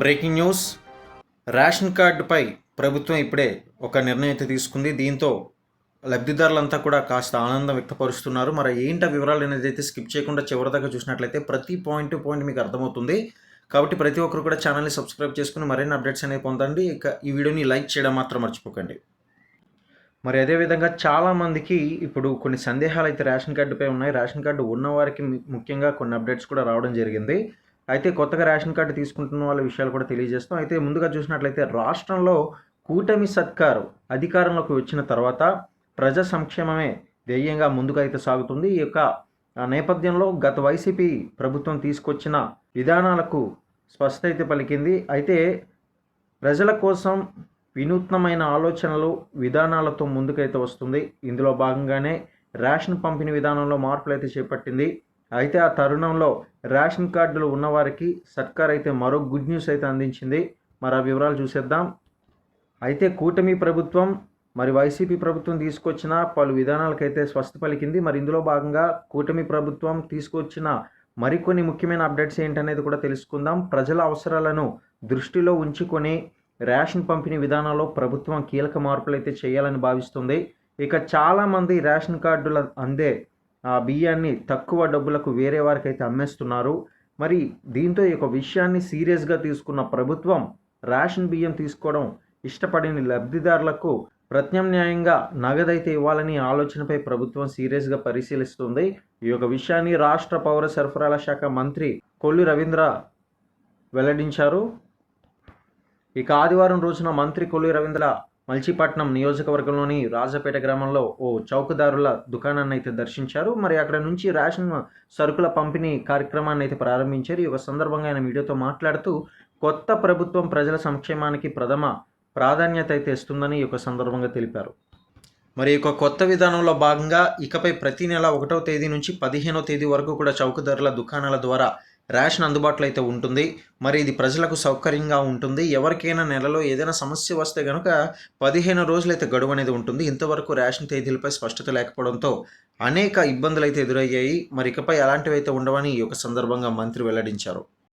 Breaking news. Ration కార్డుపై ప్రభుత్వం ఇప్పుడే ఒక నిర్ణయం అయితే తీసుకుంది. దీంతో లబ్ధిదారులంతా కూడా కాస్త ఆనందం వ్యక్తపరుస్తున్నారు. మరి ఏంటి వివరాలు అనేది అయితే స్కిప్ చేయకుండా చివరిదాకా చూసినట్లయితే ప్రతి పాయింట్ పాయింట్ మీకు అర్థమవుతుంది. కాబట్టి ప్రతి ఒక్కరు కూడా ఛానల్ని సబ్స్క్రైబ్ చేసుకుని మరిన్ని అప్డేట్స్ అనేవి పొందండి. ఇక ఈ వీడియోని లైక్ చేయడం మాత్రం మర్చిపోకండి. మరి అదేవిధంగా చాలామందికి ఇప్పుడు కొన్ని సందేహాలు అయితే రేషన్ కార్డుపై ఉన్నాయి. రేషన్ కార్డు ఉన్నవారికి ముఖ్యంగా కొన్ని అప్డేట్స్ కూడా రావడం జరిగింది. అయితే కొత్తగా రేషన్ కార్డు తీసుకుంటున్న వాళ్ళ విషయాలు కూడా తెలియజేస్తాం. అయితే ముందుగా చూసినట్లయితే రాష్ట్రంలో కూటమి సర్కారు అధికారంలోకి వచ్చిన తర్వాత ప్రజా సంక్షేమమే ధ్యేయంగా ముందుకు అయితే సాగుతుంది. ఈ యొక్క నేపథ్యంలో గత వైసీపీ ప్రభుత్వం తీసుకొచ్చిన విధానాలకు స్పష్టత అయితే పలికింది. అయితే ప్రజల కోసం వినూత్నమైన ఆలోచనలు విధానాలతో ముందుకైతే వస్తుంది. ఇందులో భాగంగానే రేషన్ పంపిణీ విధానంలో మార్పులు అయితే చేపట్టింది. అయితే ఆ తరుణంలో రేషన్ కార్డులు ఉన్నవారికి సర్కార్ అయితే మరో గుడ్ న్యూస్ అయితే అందించింది. మరి ఆ వివరాలు చూసేద్దాం. అయితే కూటమి ప్రభుత్వం మరి వైసీపీ ప్రభుత్వం తీసుకొచ్చిన పలు విధానాలకైతే స్వస్థ పలికింది. మరి ఇందులో భాగంగా కూటమి ప్రభుత్వం తీసుకొచ్చిన మరికొన్ని ముఖ్యమైన అప్డేట్స్ ఏంటనేది కూడా తెలుసుకుందాం. ప్రజల అవసరాలను దృష్టిలో ఉంచుకొని రేషన్ పంపిణీ విధానంలో ప్రభుత్వం కీలక మార్పులు అయితే చేయాలని భావిస్తుంది. ఇక చాలామంది రేషన్ కార్డుల అందే ఆ బియ్యాన్ని తక్కువ డబ్బులకు వేరే వారికి అయితే అమ్మేస్తున్నారు. మరి దీంతో ఈ యొక్క విషయాన్ని సీరియస్గా తీసుకున్న ప్రభుత్వం రేషన్ బియ్యం తీసుకోవడం ఇష్టపడిన లబ్ధిదారులకు ప్రత్యామ్నాయంగా నగదైతే ఇవ్వాలని ఆలోచనపై ప్రభుత్వం సీరియస్గా పరిశీలిస్తుంది. ఈ యొక్క విషయాన్ని రాష్ట్ర పౌర సరఫరాల శాఖ మంత్రి కొల్లు రవీంద్ర వెల్లడించారు. ఇక ఆదివారం రోజున మంత్రి కొల్లు రవీంద్ర మల్చీపట్నం నియోజకవర్గంలోని రాజపేట గ్రామంలో ఓ చౌకదారుల దుకాణాన్ని అయితే దర్శించారు. మరి అక్కడ నుంచి రేషన్ సరుకుల పంపిణీ కార్యక్రమాన్ని అయితే ప్రారంభించారు. ఈ యొక్క సందర్భంగా ఆయన మీడియాతో మాట్లాడుతూ కొత్త ప్రభుత్వం ప్రజల సంక్షేమానికి ప్రథమ ప్రాధాన్యత అయితే ఇస్తుందని ఈ యొక్క సందర్భంగా తెలిపారు. మరి ఒక యొక్క కొత్త విధానంలో భాగంగా ఇకపై ప్రతి నెల ఒకటవ తేదీ నుంచి పదిహేనవ తేదీ వరకు కూడా చౌకధరల దుకాణాల ద్వారా రేషన్ అందుబాటులో అయితే ఉంటుంది. మరి ఇది ప్రజలకు సౌకర్యంగా ఉంటుంది. ఎవరికైనా నెలలో ఏదైనా సమస్య వస్తే కనుక పదిహేను రోజులైతే గడువు అనేది ఉంటుంది. ఇంతవరకు రేషన్ తేదీలపై స్పష్టత లేకపోవడంతో అనేక ఇబ్బందులు అయితే ఎదురయ్యాయి. మరి ఇకపై అలాంటివి అయితే ఉండవని ఈ యొక్క సందర్భంగా మంత్రి వెల్లడించారు.